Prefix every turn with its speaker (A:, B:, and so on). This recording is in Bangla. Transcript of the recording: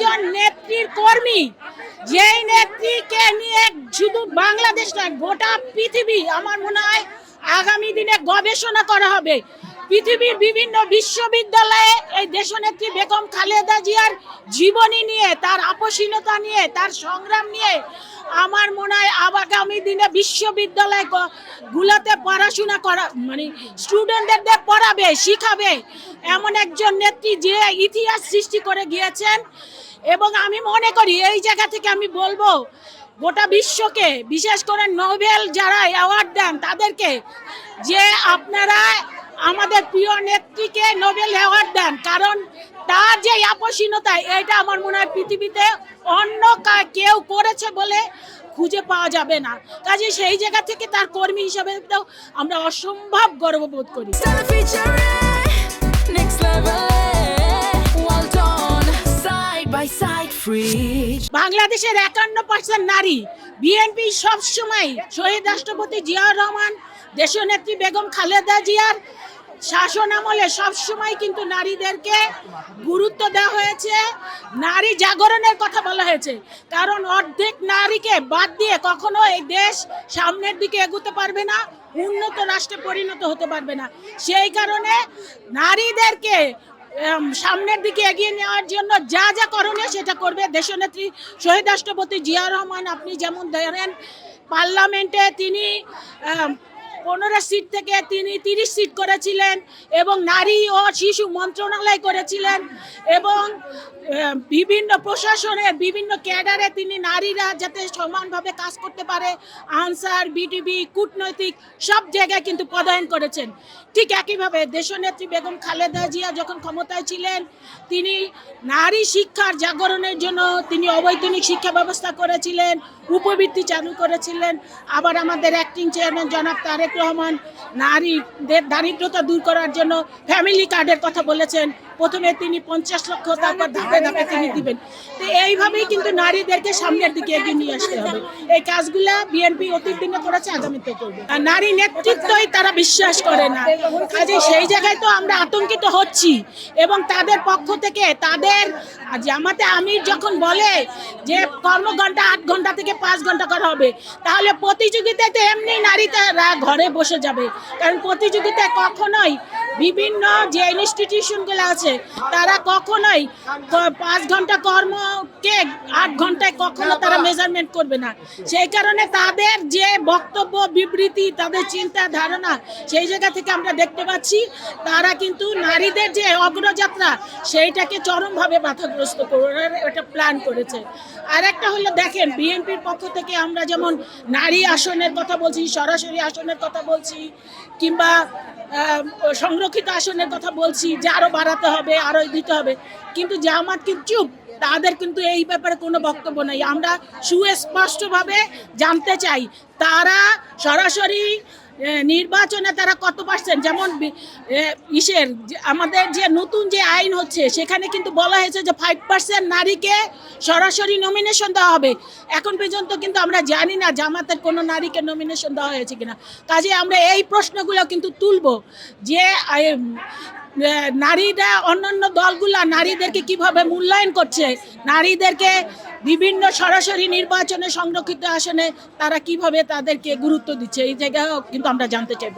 A: একজন নেত্রীর কর্মী, যেই নেত্রীকে নিয়ে শুধু বাংলাদেশ নয়, গোটা পৃথিবী আমার মনে হয় আগামী দিনে গবেষণা করা হবে। পৃথিবীর বিভিন্ন বিশ্ববিদ্যালয়ে এই দেশনেত্রী বেগম খালেদা জিয়ার জীবনী নিয়ে, তার আপসীনতা নিয়ে, তার সংগ্রাম নিয়ে আমার মনে হয় আগামী দিনে বিশ্ববিদ্যালয় গুলোতে পড়াশোনা করা মানে স্টুডেন্টদের পড়াবে, শিখাবে এমন একজন নেত্রী যে ইতিহাস সৃষ্টি করে গিয়েছেন। এবং আমি মনে করি এই জায়গা থেকে আমি বলব, গোটা বিশ্বকে, বিশেষ করে নোবেল যারা অ্যাওয়ার্ড দেন তাদেরকে, যে আপনারা আমাদের প্রিয় নেত্রীকে নোবেল অ্যাওয়ার্ড দেন, কারণ তার যে আপসীনতা এটা আমার মনে হয় পৃথিবীতে অন্য কেউ করেছে বলে খুঁজে পাওয়া যাবে না কাজে সেই জায়গা থেকে তার কর্মী হিসাবে আমরা অসম্ভব গর্ববোধ করি. বাংলাদেশের একান্ন পার্সেন্ট নারী বিএনপি সবসময় শহীদ রাষ্ট্রপতি জিয়াউর রহমান, দেশীয় নেত্রী বেগম খালেদা জিয়ার শাসন আমলে সবসময় কিন্তু নারীদেরকে গুরুত্ব দেওয়া হয়েছে। নারী জাগরণের কথা বলা হয়েছে। কারণ অর্ধেক নারীকে বাদ দিয়ে কখনো এই দেশ সামনের দিকে এগোতে পারবে না, উন্নত রাষ্ট্রে পরিণত হতে পারবে না। সেই কারণে নারীদেরকে সামনের দিকে এগিয়ে নেওয়ার জন্য যা যা করণীয় সেটা করবে। দেশনেত্রী, শহীদ রাষ্ট্রপতি জিয়া রহমান, আপনি যেমন ধরেন, পার্লামেন্টে তিনি পনেরো সিট থেকে তিনি তিরিশ সিট করেছিলেন এবং নারী ও শিশু মন্ত্রণালয় করেছিলেন এবং বিভিন্ন প্রশাসনের বিভিন্ন ক্যাডারে তিনি নারীরা যাতে সমানভাবে কাজ করতে পারে, আনসার, বিডিবি, কূটনৈতিক সব জায়গায় কিন্তু পদায়ন করেছেন। ঠিক একইভাবে দেশনেত্রী বেগম খালেদা জিয়া যখন ক্ষমতায় ছিলেন, তিনি নারী শিক্ষার জাগরণের জন্য তিনি অবৈতনিক শিক্ষা ব্যবস্থা করেছিলেন, উপবৃত্তি চালু করেছিলেন। আবার আমাদের অ্যাক্টিং চেয়ারম্যান জনাব তারেক রহমান নারীদের দারিদ্রতা দূর করার জন্য ফ্যামিলি কার্ডের কথা বলেছেন। প্রথমে তিনি পঞ্চাশ লক্ষ তারপর ধাপে ধাপে তিনি দিবেন। তো এইভাবেই কিন্তু নারীদেরকে সামনের দিকে এগিয়ে নিয়ে আসতে হবে। এই কাজগুলা বিএনপি অতীত দিনে করেছে আগামীতে করবে। আর নারী নেতৃত্বই তারা বিশ্বাস করে না। কাজে সেই জায়গায় তো আমরা আতঙ্কিত হচ্ছি। এবং তাদের পক্ষ থেকে তাদের জামাতে আমির যখন বলে যে কর্মঘন্টা আট ঘণ্টা থেকে পাঁচ ঘণ্টা করা হবে তাহলে প্রতিযোগিতায় তো এমনি নারীরা ঘরে বসে যাবে। কারণ প্রতিযোগিতা কখনোই বিভিন্ন যে ইনস্টিটিউশনগুলো আছে তারা কখনোই পাঁচ ঘণ্টা কর্মকে আট ঘন্টায় কখনো তারা মেজারমেন্ট করবে না। সেই কারণে তাদের যে বক্তব্য বিবৃতি তাদের চিন্তা ধারণা সেই জায়গা থেকে আমরা দেখতে পাচ্ছি তারা কিন্তু নারীদের যে অগ্রযাত্রা সেইটাকে চরমভাবে বাধাগ্রস্ত করার একটা প্ল্যান করেছে। আর একটা হলো দেখেন বিএনপির পক্ষ থেকে আমরা যেমন নারী আসনের কথা বলছি সরাসরি আসনের কথা বলছি কিংবা আহ, সংরক্ষিত আসনের কথা বলছি যে আরও বাড়াতে হবে, আরও দিতে হবে। কিন্তু জামাত কি চুপ? তাদের কিন্তু এই ব্যাপারে কোনো বক্তব্য নেই। আমরা সুস্পষ্টভাবে জানতে চাই, তারা সরাসরি নির্বাচনে তারা কত পার্সেন্ট যেমন ইসের আমাদের যে নতুন যে আইন হচ্ছে, সেখানে কিন্তু বলা হয়েছে যে ফাইভ পার্সেন্ট নারীকে সরাসরি নমিনেশন দেওয়া হবে। এখন পর্যন্ত কিন্তু আমরা জানি না জামাতের কোনো নারীকে নমিনেশন দেওয়া হয়েছে কিনা। কাজে আমরা এই প্রশ্নগুলো কিন্তু তুলব যে নারীরা অন্যান্য দলগুলা নারীদেরকে কীভাবে মূল্যায়ন করছে? নারীদেরকে বিভিন্ন সরাসরি নির্বাচনে সংরক্ষিত আসনে তারা কীভাবে তাদেরকে গুরুত্ব দিচ্ছে? এই জায়গায় কিন্তু আমরা জানতে চাইব।